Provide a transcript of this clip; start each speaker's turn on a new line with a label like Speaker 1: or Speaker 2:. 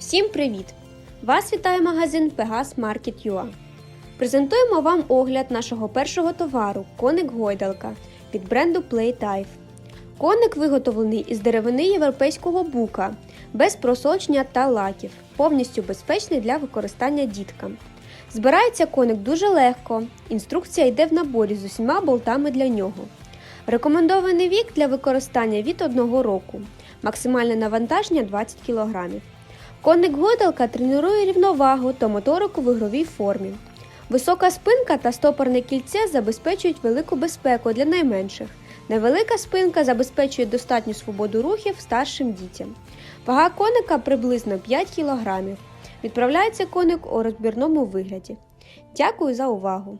Speaker 1: Всім привіт! Вас вітає магазин Pegas Market UA. Презентуємо вам огляд нашого першого товару коник гойдалка від бренду Playtype. Коник виготовлений із деревини європейського бука, без просочення та лаків, повністю безпечний для використання діткам. Збирається коник дуже легко. Інструкція йде в наборі з усіма болтами для нього. Рекомендований вік для використання від 1 року. Максимальне навантаження 20 кг. Конник гойдалка тренує рівновагу та моторику в ігровій формі. Висока спинка та стопорне кільце забезпечують велику безпеку для найменших. Невелика спинка забезпечує достатню свободу рухів старшим дітям. Вага коника приблизно 5 кг. Відправляється коник у розбірному вигляді. Дякую за увагу!